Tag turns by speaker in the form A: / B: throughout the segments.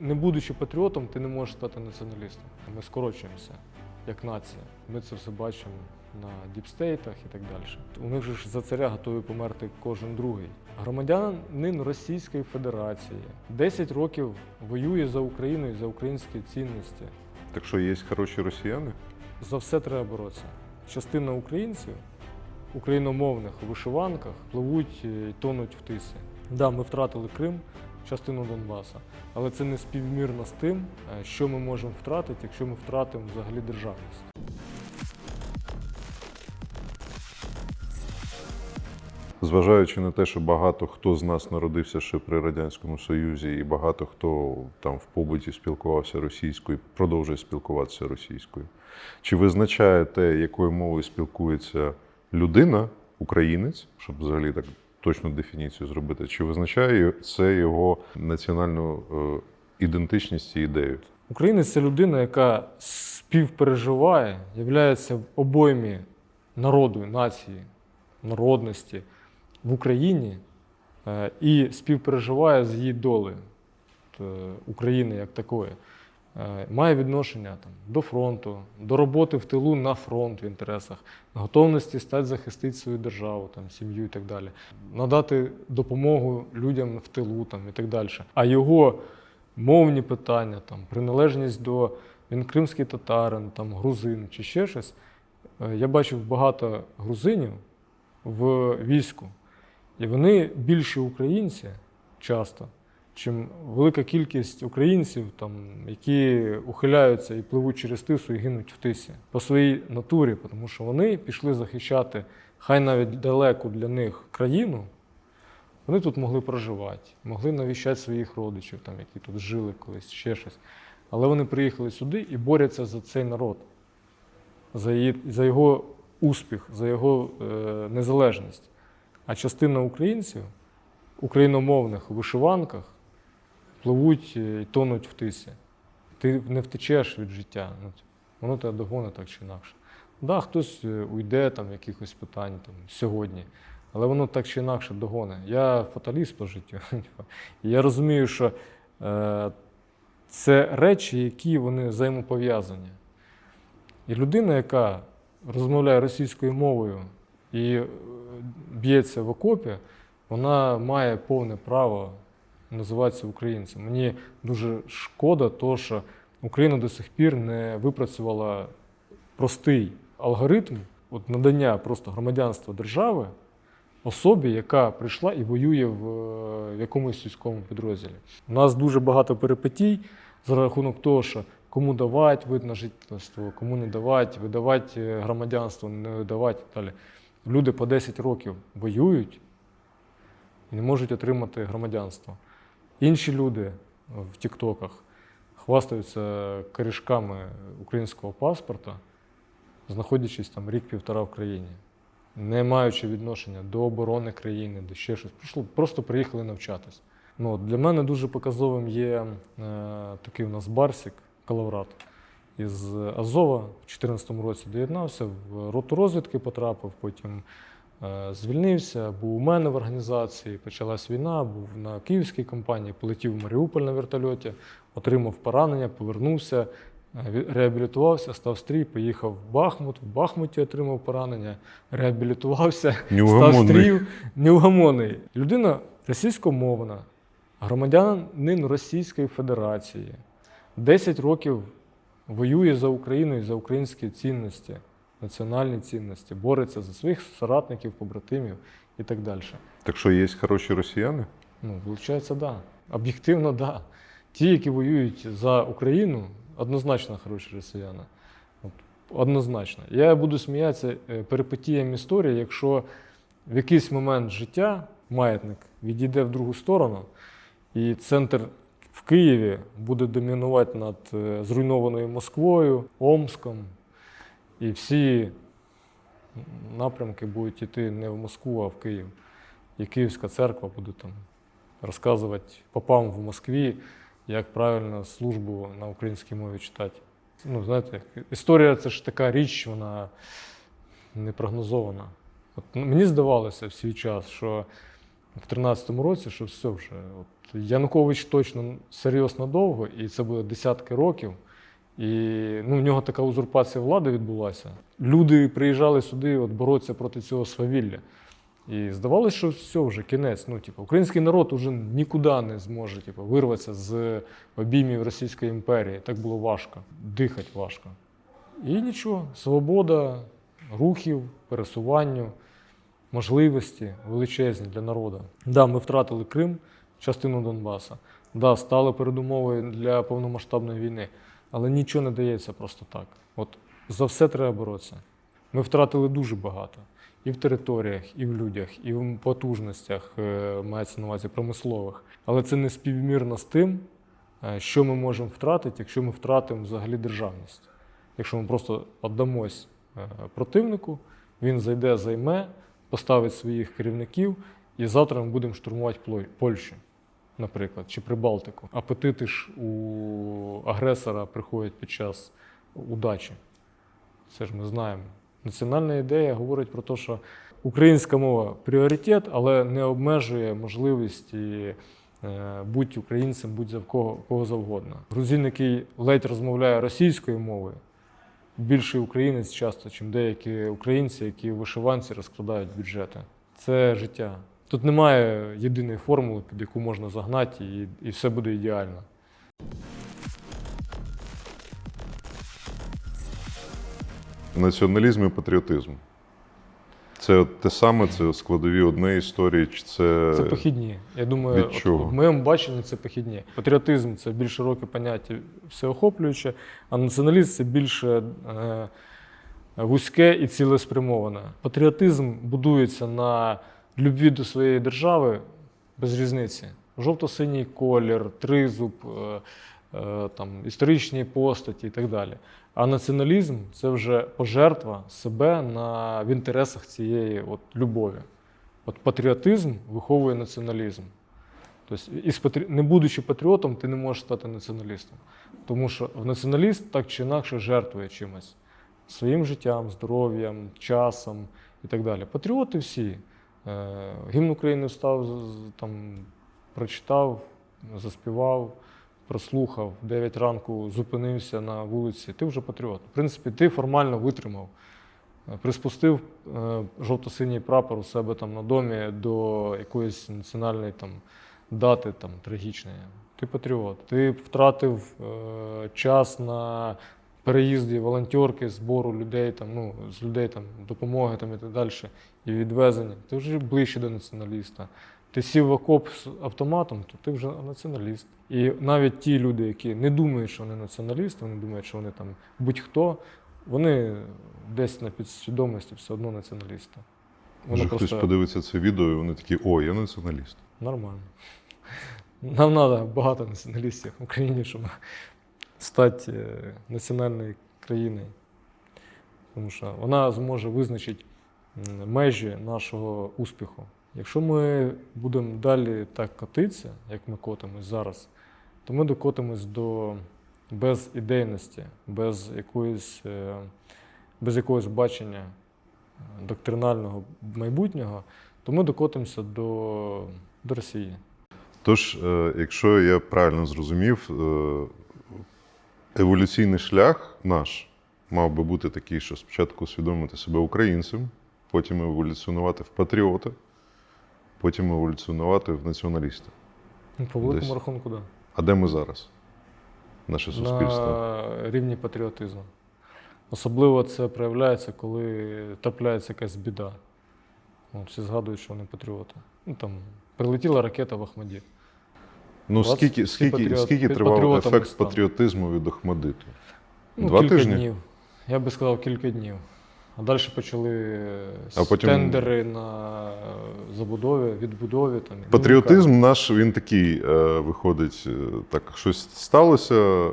A: Не будучи патріотом, ти не можеш стати націоналістом. Ми скорочуємося як нація. Ми це все бачимо на діпстейтах і так далі. У них же ж за царя готові померти кожен другий. Громадянин Російської Федерації 10 років воює за Україну і за українські цінності.
B: Так що є хороші росіяни?
A: За все треба боротися. Частина українців, україномовних у вишиванках, пливуть і тонуть в тисі. Да, ми втратили Крим, частину Донбаса, але це не співмірно з тим, е, що ми можемо втратити, якщо ми втратимо взагалі державність.
B: Зважаючи на те, що багато хто з нас народився ще при Радянському Союзі, і багато хто там в побуті спілкувався російською, продовжує спілкуватися російською. Чи визначає те, якою мовою спілкується людина, українець, щоб взагалі так точну дефініцію зробити, чи визначає це його національну е, ідентичність і ідею?
A: Українець це людина, яка співпереживає, являється в обоймі народу, нації, народності в Україні е, і співпереживає з її долею е, України як такої. Е, Має відношення там, до фронту, до роботи в тилу на фронт в інтересах, готовності стати захистити свою державу, там, сім'ю і так далі, надати допомогу людям в тилу там, і так далі. А його мовні питання, там, приналежність до він кримський татарин, там, грузин чи ще щось. Е, Я бачив багато грузинів в війську, і вони більші українці часто, чим велика кількість українців, там, які ухиляються і пливуть через тису і гинуть в тисі по своїй натурі, тому що вони пішли захищати хай навіть далеку для них країну. Вони тут могли проживати, могли навіщати своїх родичів, там, які тут жили колись, ще щось. Але вони приїхали сюди і борються за цей народ, за, її, за його успіх, за його е, незалежність. А частина українців, україномовних у вишиванках, пливуть і тонуть в тисі. Ти не втечеш від життя. Ну, воно тебе догонить так чи інакше. Да, хтось е, уйде там якихось питань там, сьогодні, але воно так чи інакше догоне. Я фаталіст по життю. І я розумію, що е, це речі, які вони взаємопов'язані. І людина, яка розмовляє російською мовою і е, б'ється в окопі, вона має повне право називатися українцем. Мені дуже шкода, то, що Україна до сих пір не випрацювала простий алгоритм от надання просто громадянства держави особі, яка прийшла і воює в, е, якомусь військовому підрозділі. У нас дуже багато перипетій за рахунок того, що кому давати вид на жительство, кому не давати, видавати е, громадянство, не видавати далі. Люди по 10 років воюють і не можуть отримати громадянство. Інші люди в Тіктоках хвастаються корішками українського паспорта, знаходячись там рік-півтора в країні, не маючи відношення до оборони країни, до ще щось. Прийшло, просто приїхали навчатись. Ну, для мене дуже показовим є е, такий у нас Барсік, Калаврат із Азова в 2014 році доєднався, в роту розвідки потрапив, потім звільнився, був у мене в організації, почалась війна, був на київській компанії, полетів в Маріуполь на вертольоті, отримав поранення, повернувся, е, реабілітувався, став стрій, поїхав в Бахмут, в Бахмуті отримав поранення, реабілітувався, став
B: Неугомонний.
A: стрів, неугомонний. Людина російськомовна, громадянин Російської Федерації, 10 років воює за Україну і за українські цінності, національні цінності, бореться за своїх соратників, побратимів і так далі.
B: Так що є хороші росіяни?
A: Ну, виходить, так. Да. Об'єктивно, так. Да. Ті, які воюють за Україну, однозначно хороші росіяни. Однозначно. Я буду сміятися е, перипетіям історії, якщо в якийсь момент життя маятник відійде в другу сторону, і центр в Києві буде домінувати над е, зруйнованою Москвою, Омском, і всі напрямки будуть йти не в Москву, а в Київ. І Київська церква буде там розказувати попам в Москві, як правильно службу на українській мові читати. Ну, знаєте, історія це ж така річ, вона непрогнозована. От, ну, мені здавалося в свій час, що в 13-му році, що все вже. От Янукович точно серйозно довго, і це буде десятки років. І ну, в нього така узурпація влади відбулася. Люди приїжджали сюди от, боротися проти цього свавілля. І здавалося, що все вже кінець. Ну, типу, український народ уже нікуди не зможе типу, вирватися з обіймів Російської імперії. Так було важко, дихати важко. І нічого, свобода рухів, пересуванню, можливості величезні для народу. Да, ми втратили Крим, частину Донбаса. Да, стали передумовою для повномасштабної війни, але нічого не дається просто так. От за все треба боротися. Ми втратили дуже багато і в територіях, і в людях, і в потужностях, е, мається на увазі промислових. Але це не співмірно з тим, е, що ми можемо втратити, якщо ми втратимо взагалі державність. Якщо ми просто віддамось е, противнику, він зайде, займе, поставить своїх керівників, і завтра ми будемо штурмувати Польщу, наприклад, чи Прибалтику. Апетити ж у агресора приходять під час удачі. Це ж ми знаємо. Національна ідея говорить про те, що українська мова пріоритет, але не обмежує можливості е, бути українцем, будь за кого, кого завгодно. Грузин, який ледь розмовляє російською мовою, більший українець часто, ніж деякі українці, які вишиванці розкрадають бюджети. Це життя. Тут немає єдиної формули, під яку можна загнати, і, і все буде ідеально.
B: Націоналізм і патріотизм. Це те саме, це складові однієї історії, чи це.
A: Це похідні. Я думаю,
B: від чого?
A: От, в моєму баченні це похідні. Патріотизм це більш широке поняття, всеохоплююче, а націоналізм це більше е, вузьке і цілеспрямоване. Патріотизм будується на любві до своєї держави без різниці. Жовто-синій колір, тризуб, е, е, там, історичні постаті і так далі. А націоналізм це вже пожертва себе на, в інтересах цієї от, любові. От патріотизм виховує націоналізм. Тобто, із патрі... не будучи патріотом, ти не можеш стати націоналістом. Тому що націоналіст так чи інакше жертвує чимось своїм життям, здоров'ям, часом і так далі. Патріоти всі. Е, Гімн України з- там, прочитав, заспівав, прослухав, 9 ранку зупинився на вулиці. Ти вже патріот. В принципі, ти формально витримав. Е, Приспустив е, жовто-синій прапор у себе там на домі до якоїсь національної там, дати там, трагічної. Ти патріот. Ти втратив е, час на переїзді волонтерки, збору людей, там, ну, з людей там, допомоги там, і так далі, і відвезення. Ти вже ближче до націоналіста. Ти сів в окоп з автоматом, то ти вже націоналіст. І навіть ті люди, які не думають, що вони націоналісти, вони думають, що вони там будь-хто, вони десь на підсвідомості все одно націоналісти.
B: Може, хтось подивиться це відео, і вони такі, о, я націоналіст.
A: Нормально. Нам треба багато націоналістів в Україні, щоб стати е, національною країною. Тому що вона зможе визначити межі нашого успіху. Якщо ми будемо далі так котитися, як ми котимось зараз, то ми докотимось до безідейності, без якоїсь, е, без якогось бачення е, доктринального майбутнього, то ми докотимося до, до Росії.
B: Тож, якщо я правильно зрозумів, еволюційний шлях наш мав би бути такий, що спочатку усвідомити себе українцем, потім еволюціонувати в патріота, потім еволюціонувати в націоналіста.
A: Ну, По великому
B: Десь.
A: рахунку, так.
B: А де ми зараз? Наше суспільство?
A: На рівні патріотизму. Особливо це проявляється, коли трапляється якась біда. Всі згадують, що вони патріоти. Ну, там, прилетіла ракета в Ахмаді.
B: Ну, скільки,
A: всі
B: скільки,
A: патріот-
B: скільки тривав
A: патріотами
B: ефект
A: стануть.
B: патріотизму від Охмадиту?
A: Ну,
B: Два
A: кілька
B: тижні?
A: днів. Я би сказав, кілька днів. А далі почали
B: А потім-
A: тендери на е, забудові, відбудові. Там,
B: Патріотизм наш, він такий е, виходить, е, так щось сталося, е,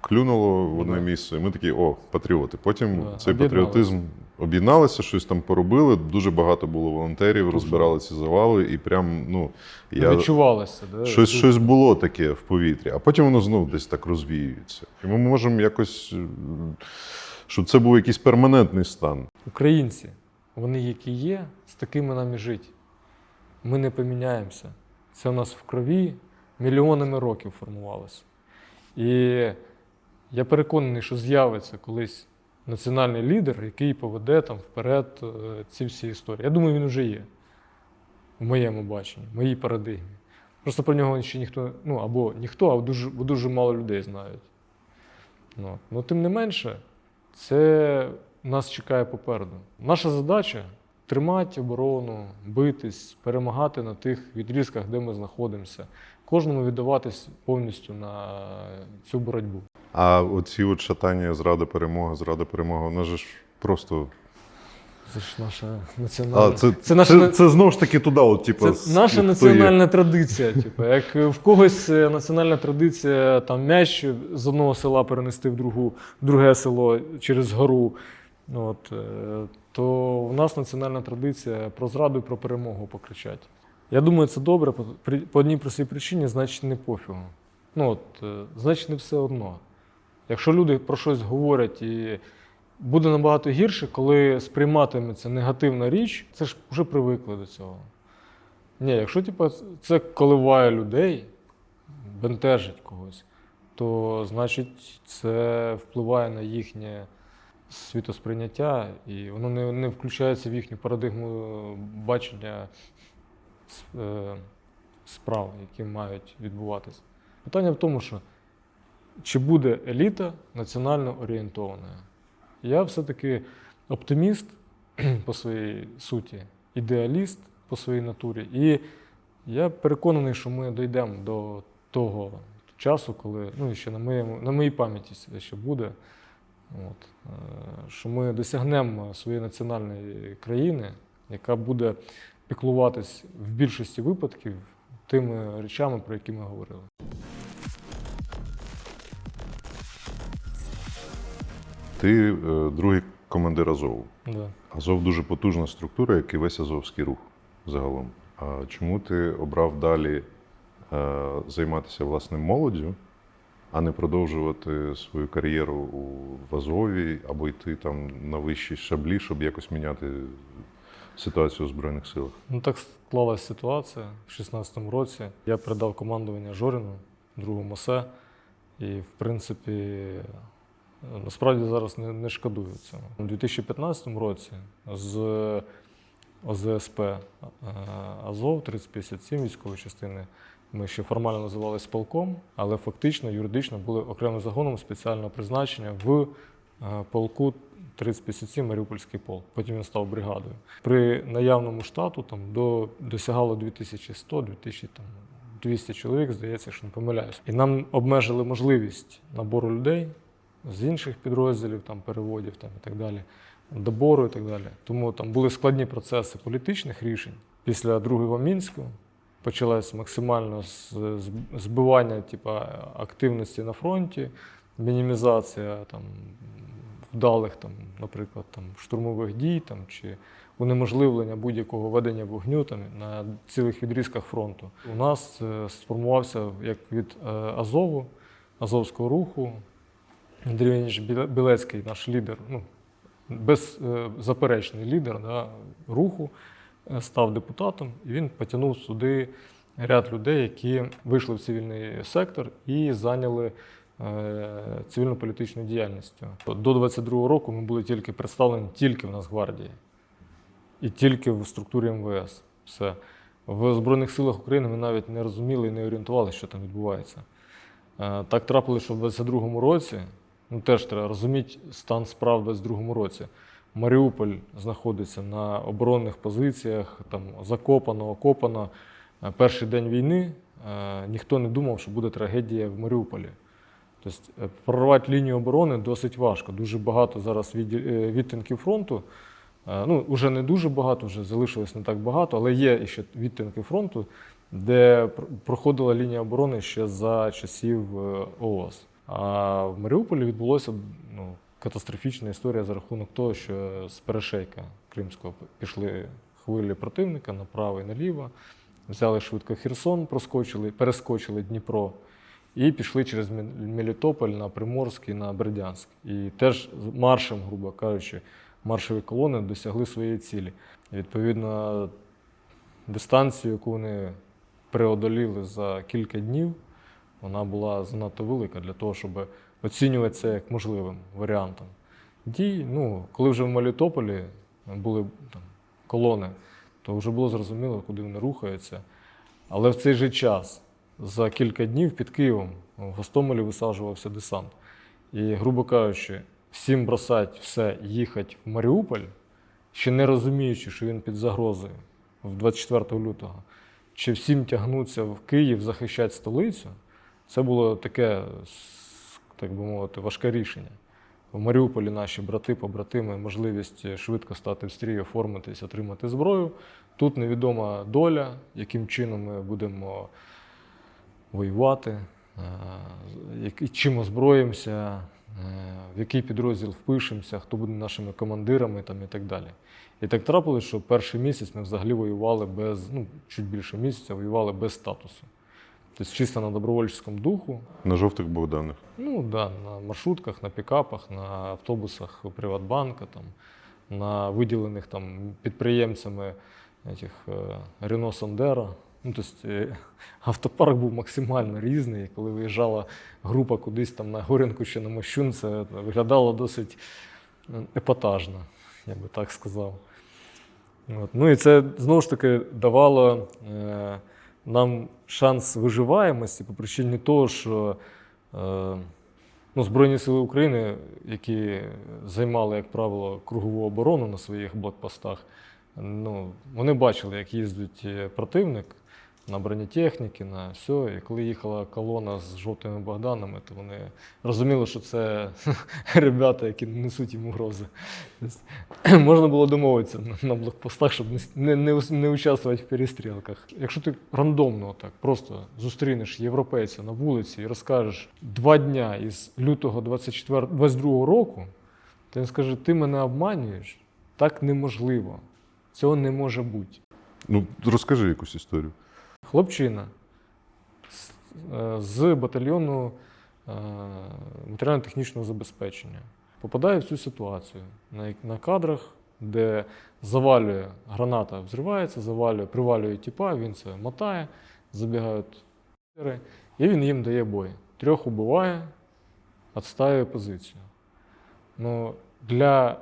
B: клюнуло в одне місце, і ми такі, о, патріоти. Потім цей патріотизм об'єдналися, щось там поробили. Дуже багато було волонтерів, розбирали ці завали, і прям, ну, я.
A: Відчувалося. Да?
B: Щось, щось було таке в повітрі, а потім воно знову десь так розвіюється. І ми можемо якось, е, щоб це був якийсь перманентний стан.
A: Українці, вони які є, з такими нам і жить. ми не поміняємося. Це в нас в крові мільйонами років формувалося. І я переконаний, що з'явиться колись національний лідер, який поведе там вперед е, ці всі історії. Я думаю, він вже є в моєму баченні, в моїй парадигмі. Просто про нього ще ніхто, ну або ніхто, а дуже, дуже мало людей знають. Ну, ну, тим не менше, це нас чекає попереду. Наша задача тримати оборону, битись, перемагати на тих відрізках, де ми знаходимося. Кожному віддаватись повністю на цю боротьбу.
B: А оці от шатання зрада перемога, зрада перемога, вона ж просто.
A: Це ж наша національна.
B: А, це,
A: це
B: це,
A: наша
B: це, знову ж таки туди, от, типу,
A: Це наша національна традиція. Типу, як в когось е, національна традиція там м'яч з одного села перенести в другу, в друге село через гору. От, е, то в нас національна традиція про зраду і про перемогу покричати. Я думаю, це добре по, одній простій причині, значить не пофігу. Ну, от, е, значить, не все одно. Якщо люди про щось говорять і буде набагато гірше, коли сприйматиметься негативна річ, це ж вже привикли до цього. Ні, якщо типу, це коливає людей, бентежить когось, то значить це впливає на їхнє світосприйняття, і воно не, не включається в їхню парадигму бачення справ, які мають відбуватися. Питання в тому, що чи буде еліта національно орієнтована? Я все-таки оптиміст по своїй суті, ідеаліст по своїй натурі. І я переконаний, що ми дійдемо до того часу, коли ну, ще на, моєму, на моїй пам'яті це ще буде. От, е, що ми досягнемо своєї національної країни, яка буде піклуватись в більшості випадків тими речами, про які ми говорили.
B: Ти е, другий командир Азову.
A: Да.
B: Азов дуже потужна структура, як і весь Азовський рух загалом. А чому ти обрав далі е, займатися власне молоддю, а не продовжувати свою кар'єру у в Азові або йти там на вищі шаблі, щоб якось міняти ситуацію у Збройних силах?
A: Ну так склалася ситуація в 2016 році. Я передав командування Жоріну, другому МОСЕ, і в принципі насправді зараз не, не шкодую цього. У 2015 році з ОЗСП е, Азов 3057 військової частини. Ми ще формально називалися полком, але фактично юридично були окремим загоном спеціального призначення в полку 3057 Маріупольський полк. Потім він став бригадою. При наявному штату там до досягало 2100 2200 чоловік, здається, що не помиляюсь. І нам обмежили можливість набору людей з інших підрозділів, там переводів там і так далі, добору і так далі. Тому там були складні процеси політичних рішень після другого мінську. Почалось максимально збивання типу, активності на фронті, мінімізація там, вдалих, там, наприклад, там, штурмових дій там, чи унеможливлення будь-якого ведення вогню там, на цілих відрізках фронту. У нас е, сформувався як від е, Азову, Азовського руху. Андрій Біле- Білецький, наш лідер, ну, беззаперечний лідер да, руху, е, став депутатом, і він потягнув сюди ряд людей, які вийшли в цивільний сектор і зайняли е, цивільно-політичною діяльністю. До 22-го року ми були тільки представлені тільки в Нацгвардії і тільки в структурі МВС. Все. В Збройних силах України ми навіть не розуміли і не орієнтувалися, що там відбувається. Е, Так трапилося, що в 22-му році, ну теж треба розуміти стан справ в 22-му році. Маріуполь знаходиться на оборонних позиціях, там закопано, окопано. Е, Перший день війни е, ніхто не думав, що буде трагедія в Маріуполі. Тобто е, прорвати лінію оборони досить важко. Дуже багато зараз е, відтинків фронту. Е, Ну, вже не дуже багато, вже залишилось не так багато, але є ще відтинки фронту, де проходила лінія оборони ще за часів ООС. А в Маріуполі відбулося ну, катастрофічна історія за рахунок того, що з перешейка Кримського пішли хвилі противника направо і наліво, взяли швидко Херсон, проскочили, перескочили Дніпро і пішли через Мелітополь на Приморський, на Бердянськ. І теж маршем, грубо кажучи, маршові колони досягли своєї цілі. Відповідно, дистанцію, яку вони преодоліли за кілька днів, вона була занадто велика для того, щоб оцінювати це як можливим варіантом дій. Ну, коли вже в Мелітополі були там, колони, то вже було зрозуміло, куди вони рухаються. Але в цей же час, за кілька днів під Києвом, в Гостомелі висаджувався десант. І, грубо кажучи, всім бросать все, їхати в Маріуполь, ще не розуміючи, що він під загрозою в 24 лютого, чи всім тягнуться в Київ захищати столицю, це було таке, так би мовити, важке рішення. В Маріуполі наші брати, побратими, можливість швидко стати в стрій, оформитись, отримати зброю. Тут невідома доля, яким чином ми будемо воювати, е, чим озброїмося, е, в який підрозділ впишемося, хто буде нашими командирами там, і так далі. І так трапилось, що перший місяць ми взагалі воювали без, ну, чуть більше місяця, воювали без статусу. Тобто чисто на добровольчому духу,
B: На жовтих Богданах.
A: Ну да, на маршрутках, на пікапах, на автобусах Приватбанка, там, на виділених там підприємцями е, Рено Сандера. Ну, тобто, автопарк був максимально різний. Коли виїжджала група кудись там на Горянку чи на Мощун, це виглядало досить е, епатажно, я би так сказав. От. Ну і це знову ж таки давало е, нам шанс виживаємості по причині того, що е, ну, Збройні Сили України, які займали, як правило, кругову оборону на своїх блокпостах, ну, вони бачили, як їздить е, противник на бронетехніки, на все. І коли їхала колона з жовтими Богданами, то вони розуміли, що це ребята, які несуть їм угрози. Тобто, Можна було домовитися на- блокпостах, щоб не, не, не, не участвувати в перестрілках. Якщо ти рандомно так просто зустрінеш європейця на вулиці і розкажеш два дня із лютого 24, 22 року, то він скаже: ти мене обманюєш? Так неможливо. Цього не може бути.
B: Ну, розкажи якусь історію.
A: Хлопчина з, е, батальйону е, матеріально-технічного забезпечення попадає в цю ситуацію на, кадрах, де завалює граната, взривається, завалює, привалює тіпа, він це мотає, забігають і він їм дає бой. Трьох убиває, відстаює позицію. Ну, для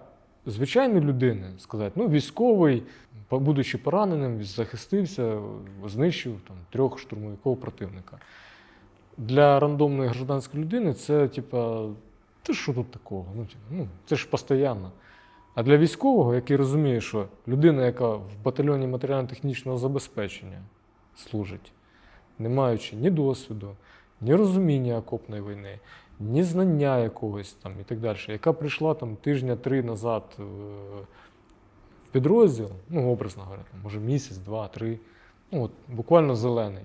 A: звичайної людини сказати, ну, військовий, будучи пораненим, захистився, знищив там, трьох штурмовиків противника. Для рандомної гражданської людини це, типа, та що тут такого? Ну, типу, ну, це ж постійно. А для військового, який розуміє, що людина, яка в батальйоні матеріально-технічного забезпечення служить, не маючи ні досвіду, ні розуміння окопної війни, ні знання якогось там і так далі, яка прийшла там тижня три назад е, в підрозділ, ну, образно говоря, там, може місяць, два, три, ну, от, буквально зелений,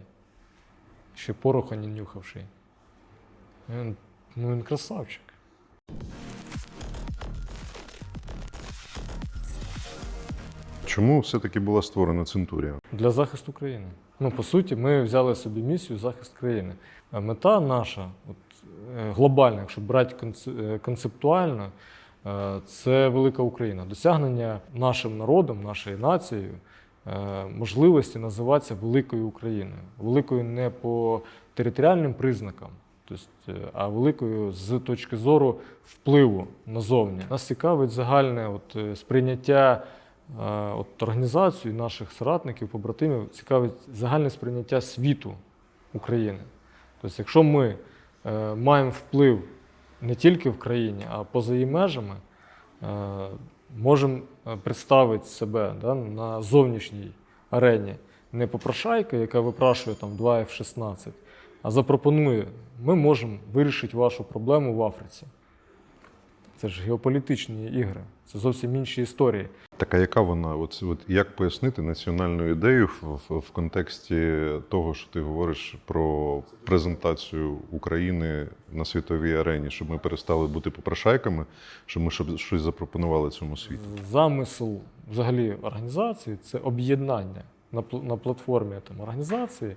A: ще пороха не нюхавший. Він, ну, він красавчик.
B: Чому все-таки була створена Центурія?
A: для захисту країни. Ну, по суті, ми взяли собі місію захист країни. А мета наша, от, е, глобальна, якщо брати е, концептуально, е, це велика Україна. Досягнення нашим народом, нашою нацією можливості називатися великою Україною. Великою не по територіальним признакам, тобто, а великою з точки зору впливу назовні. Нас цікавить загальне от, сприйняття от, організацію наших соратників, побратимів, цікавить загальне сприйняття світу України. Тобто, якщо ми маємо вплив не тільки в країні, а поза її межами, е, можемо е, представити себе да, на зовнішній арені. Не попрошайка, яка випрашує там 2 F-16, а запропонує, ми можемо вирішити вашу проблему в Африці. Це ж геополітичні ігри, це зовсім інші історії.
B: Так, а яка вона? От, от як пояснити національну ідею в, в, в контексті того, що ти говориш про презентацію України на світовій арені, щоб ми перестали бути попрошайками, щоб ми щоб щось запропонували цьому світу?
A: Замисел взагалі організації це об'єднання на, на платформі там, організації,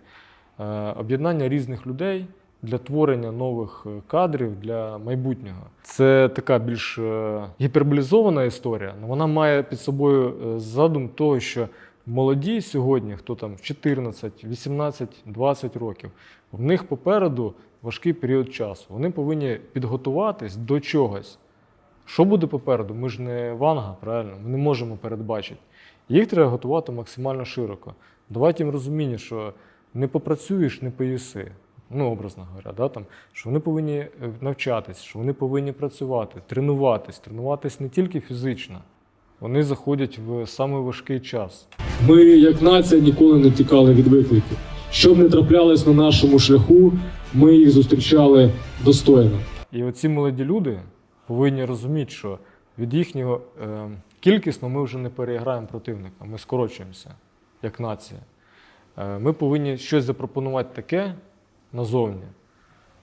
A: е, об'єднання різних людей для творення нових е, кадрів для майбутнього. Це така більш е, гіперболізована історія, але вона має під собою е, задум того, що молоді сьогодні, хто там в 14, 18, 20 років, в них попереду важкий період часу. Вони повинні підготуватись до чогось. Що буде попереду? Ми ж не ванга, правильно? Ми не можемо передбачити. Їх треба готувати максимально широко. Давати їм розуміння, що не попрацюєш, не поїси. Ну, образно говоря, да, там, що вони повинні е, навчатись, що вони повинні працювати, тренуватись, тренуватись не тільки фізично. Вони заходять в самий важкий час.
C: Ми, як нація, ніколи не тікали від викликів. Що б не траплялось на нашому шляху, ми їх зустрічали достойно.
A: І оці молоді люди повинні розуміти, що від їхнього е, кількісно ми вже не переіграємо противника, ми скорочуємося як нація. Е, ми повинні щось запропонувати таке назовні,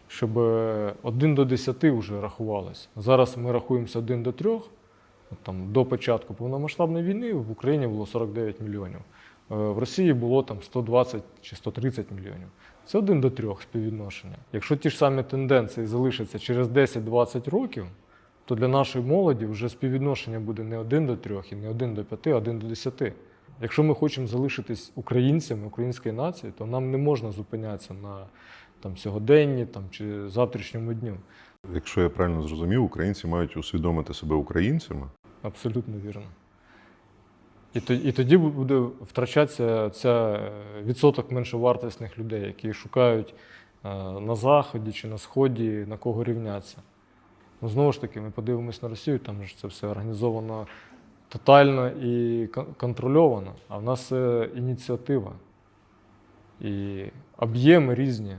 A: щоб е, 1 до 10 вже рахувалось. Зараз ми рахуємося 1 до 3. От Там, до початку повномасштабної війни в Україні було 49 мільйонів. Е, В Росії було там 120 чи 130 мільйонів. Це 1 до 3 співвідношення. Якщо ті ж самі тенденції залишаться через 10-20 років, то для нашої молоді вже співвідношення буде не 1 до 3 і не 1 до 5, а 1 до 10. Якщо ми хочемо залишитись українцями, української нації, то нам не можна зупинятися на там, сьогоденні там, чи завтрашньому дню.
B: Якщо я правильно зрозумів, українці мають усвідомити себе українцями.
A: Абсолютно вірно. І, тоді буде втрачатися ця е, відсоток меншовартісних людей, які шукають е, на Заході чи на Сході, на кого рівнятися. Ну, знову ж таки, ми подивимось на Росію, там ж це все організовано тотально і контрольовано, а в нас це ініціатива. І об'єми різні.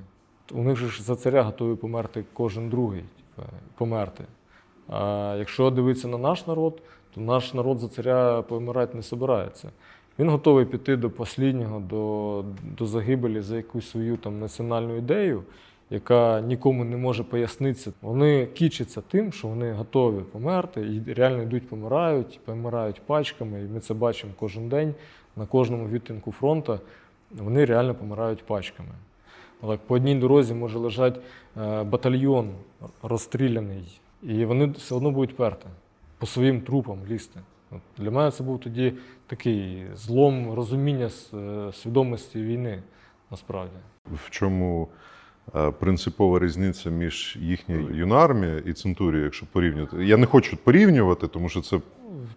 A: У них же ж за царя готові померти кожен другий, типу, померти. А якщо дивитися на наш народ, то наш народ за царя помирати не собирається. Він готовий піти до останнього, до, до загибелі за якусь свою там національну ідею, яка нікому не може пояснитися. Вони кічаться тим, що вони готові померти, і реально йдуть, помирають, помирають пачками. І ми це бачимо кожен день на кожному відтинку фронту. Вони реально помирають пачками. Отак, по одній дорозі може лежати е, батальйон розстріляний, і вони все одно будуть перти по своїм трупам лізти. От Для мене це був тоді такий злом розуміння е, свідомості війни, насправді.
B: В чому е, принципова різниця між їхньою юнармією і центурією, якщо порівнювати? Я не хочу порівнювати, тому що це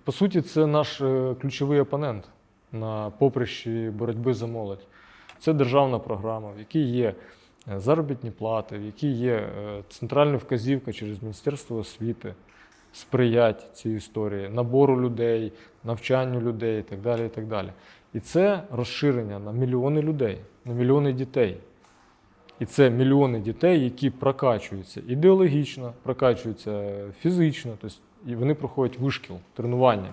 A: По суті, це наш ключовий опонент на поприщі боротьби за молодь. Це державна програма, в якій є е, заробітні плати, в якій є е, центральна вказівка через Міністерство освіти сприять цій історії, набору людей, навчанню людей і так далі. І, так далі. і це розширення на мільйони людей, на мільйони дітей. І це мільйони дітей, які прокачуються ідеологічно, прокачуються фізично, тобто вони проходять вишкіл, тренування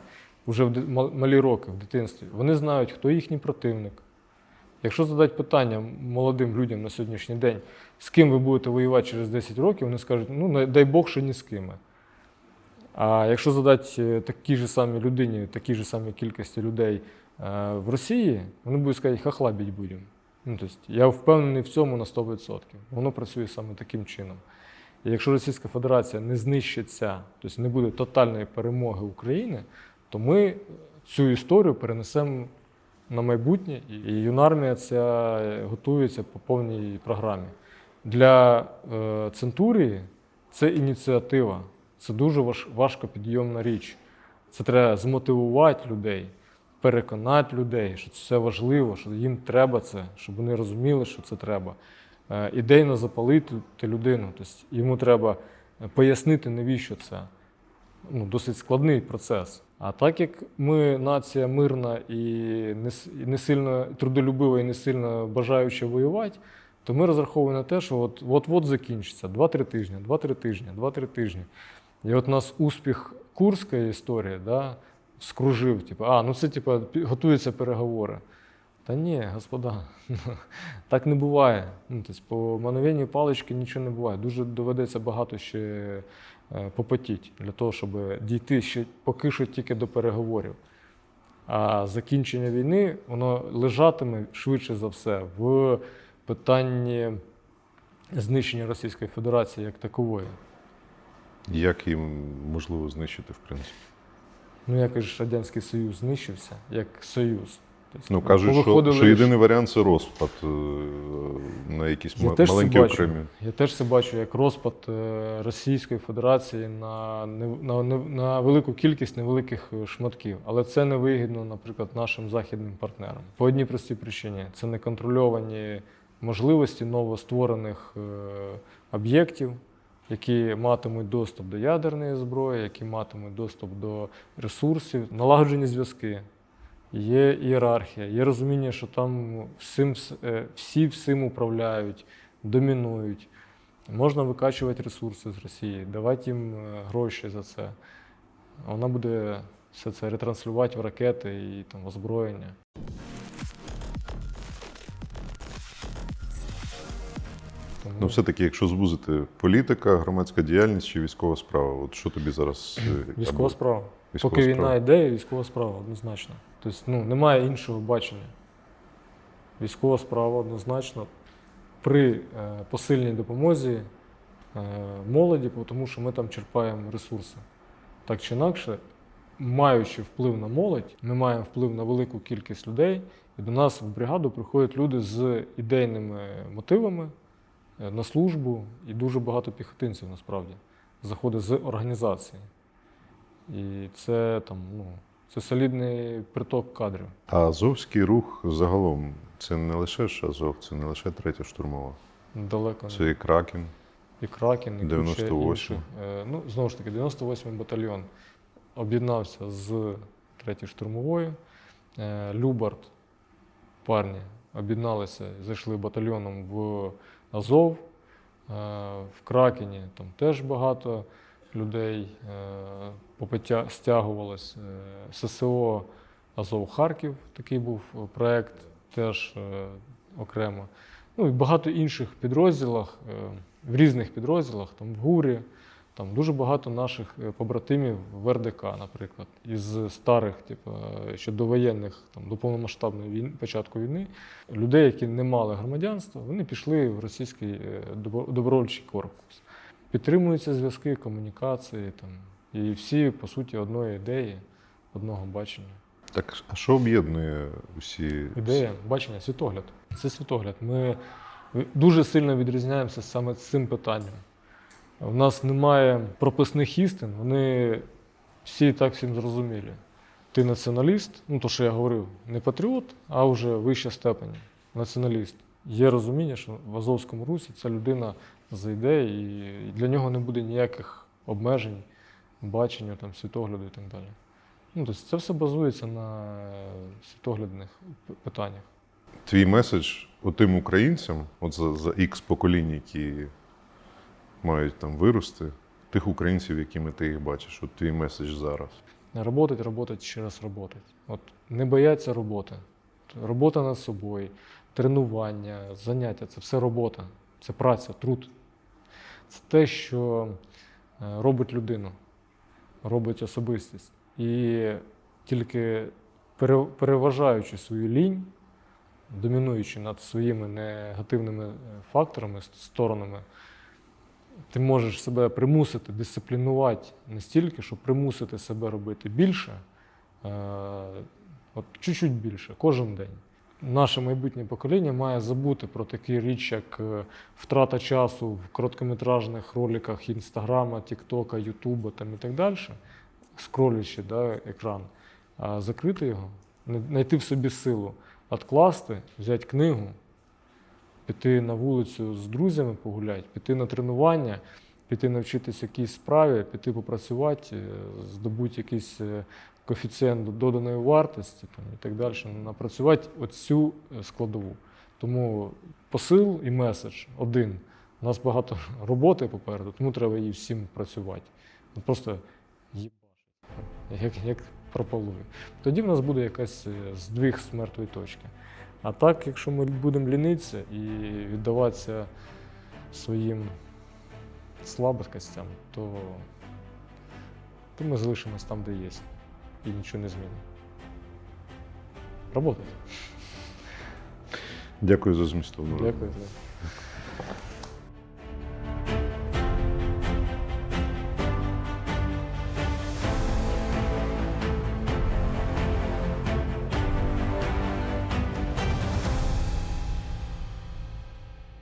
A: вже в малі роки в дитинстві. Вони знають, хто їхній противник. Якщо задати питання молодим людям на сьогоднішній день, з ким ви будете воювати через 10 років, вони скажуть, ну дай Бог, що ні з ким. А якщо задати е, такій же самій людині, такій же самій кількості людей е, в Росії, вони будуть сказати, хахла біть будемо. Ну, тобто, я впевнений в цьому на 100%. Воно працює саме таким чином. І якщо Російська Федерація не знищиться, тобто не буде тотальної перемоги України, то ми цю історію перенесемо на майбутнє, і юнармія ця готується по повній програмі. Для е, Центурії це ініціатива, це дуже важ, важко підйомна річ. Це треба змотивувати людей, переконати людей, що це важливо, що їм треба це, щоб вони розуміли, що це треба. Е, ідейно запалити людину. Тобто йому треба пояснити, навіщо це. Ну, досить складний процес. А так як ми нація мирна і не, сильно трудолюбива і не сильно бажаюча воювати, то ми розраховуємо на те, що от, от-от закінчиться 2-3 тижні, 2-3 тижні, 2-3 тижні. І от у нас успіх Курська історія, да, скружив, типу, а, ну це типу, готуються переговори. Та ні, господа, так не буває. Ну, тобто, по мановенню палички нічого не буває. Дуже доведеться багато ще е, попотіти для того, щоб дійти ще поки що тільки до переговорів. А закінчення війни воно лежатиме швидше за все в питанні знищення Російської Федерації як такової.
B: як їм можливо знищити, в принципі.
A: Ну, як же ж Радянський Союз знищився як Союз. Тобто,
B: Ну кажуть, що, що єдиний варіант це розпад е, на якісь
A: Я
B: маленькі окремі.
A: Я теж це бачу як розпад е, Російської Федерації на, на, на, на велику кількість невеликих е, шматків. Але це не вигідно, наприклад, нашим західним партнерам. По одній простій причині це неконтрольовані можливості новостворених об'єктів, які матимуть доступ до ядерної зброї, які матимуть доступ до ресурсів, налагоджені зв'язки. Є ієрархія, є розуміння, що там всім, е, всі всім управляють, домінують. Можна викачувати ресурси з Росії, давати їм е, гроші за це. Вона буде все це ретранслювати в ракети і там, озброєння. Тому
B: Ну, все-таки, якщо звузити політика, громадська діяльність чи військова справа, от що тобі зараз е,
A: військова справа.
B: військова
A: Поки війна йде, військова справа однозначно. Тобто ну, немає іншого бачення. Військова справа однозначно при е, посильній допомозі е, молоді, тому що ми там черпаємо ресурси. Так чи інакше, маючи вплив на молодь, ми маємо вплив на велику кількість людей, і до нас в бригаду приходять люди з ідейними мотивами е, на службу, і дуже багато піхотинців насправді заходить з організації. І це там, ну, це солідний приток кадрів.
B: А Азовський рух загалом це не лише ж Азов, це не лише третя штурмова.
A: Далеко
B: Це і Кракен.
A: і Кракен, і
B: 98.
A: інших. Е, Ну, знову ж таки, 98-й батальйон об'єднався з 3 штурмовою. Е, Любард, парні, об'єдналися, зайшли батальйоном в Азов. Е, В Кракені там теж багато людей е, попитя- стягувалось. Е, ССО Азов Харків такий був проєкт, теж е, окремо. Ну і багато інших підрозділах, в різних підрозділах, там в ГУРі, там дуже багато наших побратимів в РДК, наприклад, із старих, типу, ще довоєнних, там, до повномасштабної війни, початку війни, людей, які не мали громадянства, вони пішли в російський добровольчий корпус. Підтримуються зв'язки, комунікації, там, і всі, по суті, одної ідеї, одного бачення.
B: Так, а що об'єднує усі?
A: Ідея, бачення, світогляд. Це світогляд. Ми дуже сильно відрізняємося саме з цим питанням. У нас немає прописних істин, вони всі так всім зрозумілі. Ти націоналіст, ну то, що я говорив, не патріот, а вже вища степень. Націоналіст. Є розуміння, що в Азовському Русі ця людина зайде, і для нього не буде ніяких обмежень, бачення, там, світогляду і так далі. Ну, тобто це все базується на світоглядних питаннях.
B: Твій меседж отим українцям, от за, за X поколінь, які мають там вирости, тих українців, якими ти їх бачиш, от твій меседж зараз.
A: Работать, работать, ще раз работать. От не бояться роботи. Робота над собою, тренування, заняття це все робота, це праця, труд. Це те, що е, робить людину, робить особистість. І тільки переважаючи свою лінь, домінуючи над своїми негативними е, факторами, сторонами, ти можеш себе примусити, дисциплінувати настільки, щоб примусити себе робити більше, от чуть-чуть більше, кожен день. Наше майбутнє покоління має забути про такі річ, як е, втрата часу в короткометражних роликах Інстаграма, Тіктока, Ютуба там і так далі, скролячи да, екран, а закрити його, знайти в собі силу, відкласти, взяти книгу, піти на вулицю з друзями погуляти, піти на тренування, піти навчитися якійсь справі, піти попрацювати, е, здобути якийсь е, коефіцієнт доданої вартості там, і так далі, напрацювати оцю е, складову. Тому посил і меседж один. У нас багато роботи попереду, тому треба її всім працювати. Ну, Просто їбашити, як, як пропалує. Тоді в нас буде якась здвиг з мертвої точки. А так, якщо ми будемо лінитися і віддаватися своїм слабкостям, то, то ми залишимось там, де є, і нічого не змінимо. Робота.
B: Дякую за змістовну.
A: Дякую.